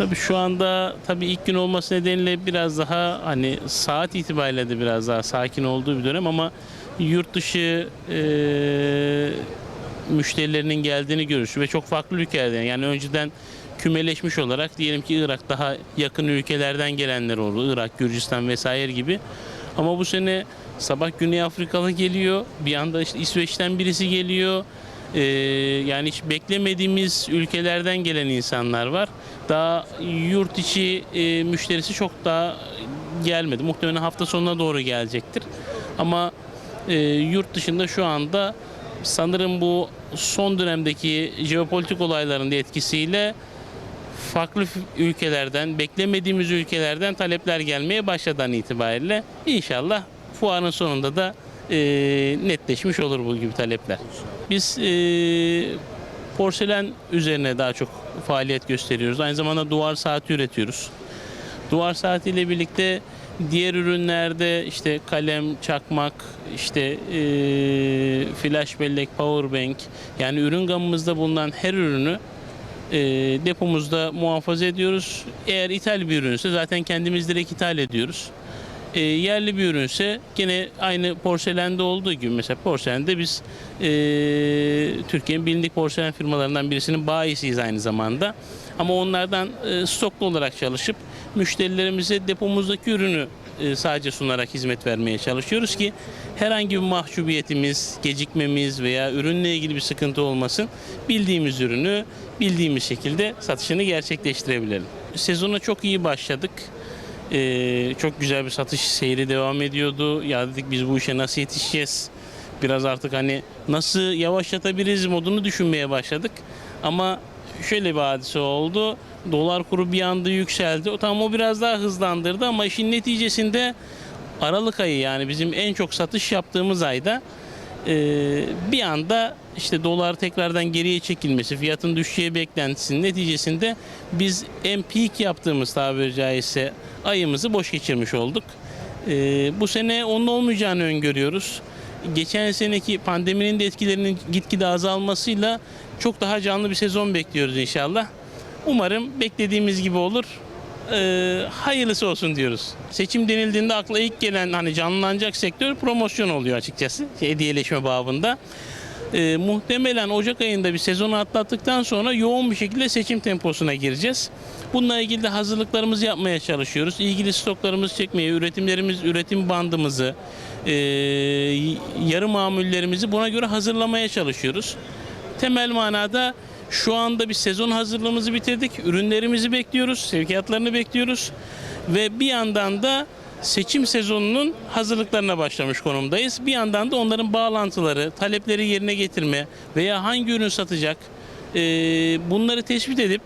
Tabii şu anda tabii ilk gün olması nedeniyle biraz daha hani saat itibariyle de biraz daha sakin olduğu bir dönem ama yurt dışı eee, müşterilerinin geldiğini görüyoruz ve çok farklı ülkelerden yani önceden kümeleşmiş olarak diyelim ki Irak daha yakın ülkelerden gelenler oldu. Irak, Gürcistan vesaire gibi. Ama bu sene sabah Güney Afrikalı geliyor. Bir anda işte İsveç'ten birisi geliyor. Ee, yani hiç beklemediğimiz ülkelerden gelen insanlar var. Daha yurt içi e, müşterisi çok daha gelmedi. Muhtemelen hafta sonuna doğru gelecektir. Ama e, yurt dışında şu anda sanırım bu son dönemdeki jeopolitik olayların da etkisiyle farklı ülkelerden, beklemediğimiz ülkelerden talepler gelmeye başladan itibariyle inşallah fuarın sonunda da e, netleşmiş olur bu gibi talepler. Biz e, porselen üzerine daha çok faaliyet gösteriyoruz. Aynı zamanda duvar saati üretiyoruz. Duvar saatiyle birlikte diğer ürünlerde işte kalem, çakmak, işte e, flash bellek, power bank yani ürün gamımızda bulunan her ürünü e, depomuzda muhafaza ediyoruz. Eğer ithal bir ürünse zaten kendimiz direkt ithal ediyoruz. E, yerli bir ürünse gene aynı porselende olduğu gibi mesela porselende biz e, Türkiye'nin bilindik porselen firmalarından birisinin bayisiyiz aynı zamanda. Ama onlardan e, stoklu olarak çalışıp müşterilerimize depomuzdaki ürünü e, sadece sunarak hizmet vermeye çalışıyoruz ki herhangi bir mahcubiyetimiz, gecikmemiz veya ürünle ilgili bir sıkıntı olmasın. Bildiğimiz ürünü bildiğimiz şekilde satışını gerçekleştirebilelim. Sezona çok iyi başladık. Ee, çok güzel bir satış seyri devam ediyordu. Ya dedik biz bu işe nasıl yetişeceğiz? Biraz artık hani nasıl yavaşlatabiliriz modunu düşünmeye başladık. Ama şöyle bir hadise oldu. Dolar kuru bir anda yükseldi. O tamam o biraz daha hızlandırdı ama işin neticesinde Aralık ayı yani bizim en çok satış yaptığımız ayda bir anda işte dolar tekrardan geriye çekilmesi, fiyatın düşeceği beklentisinin neticesinde biz en peak yaptığımız tabiri caizse ayımızı boş geçirmiş olduk. E, bu sene onun olmayacağını öngörüyoruz. Geçen seneki pandeminin de etkilerinin gitgide azalmasıyla çok daha canlı bir sezon bekliyoruz inşallah. Umarım beklediğimiz gibi olur. Ee, hayırlısı olsun diyoruz. Seçim denildiğinde akla ilk gelen hani canlanacak sektör promosyon oluyor açıkçası. Şey, hediyeleşme babında. Ee, muhtemelen Ocak ayında bir sezonu atlattıktan sonra yoğun bir şekilde seçim temposuna gireceğiz. Bununla ilgili de hazırlıklarımızı yapmaya çalışıyoruz. İlgili stoklarımızı çekmeye, üretimlerimiz, üretim bandımızı, e, yarı mamullerimizi buna göre hazırlamaya çalışıyoruz. Temel manada şu anda bir sezon hazırlığımızı bitirdik. Ürünlerimizi bekliyoruz, sevkiyatlarını bekliyoruz. Ve bir yandan da seçim sezonunun hazırlıklarına başlamış konumdayız. Bir yandan da onların bağlantıları, talepleri yerine getirme veya hangi ürün satacak e, bunları tespit edip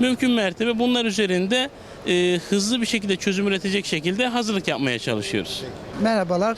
mümkün mertebe bunlar üzerinde e, hızlı bir şekilde çözüm üretecek şekilde hazırlık yapmaya çalışıyoruz. Merhabalar,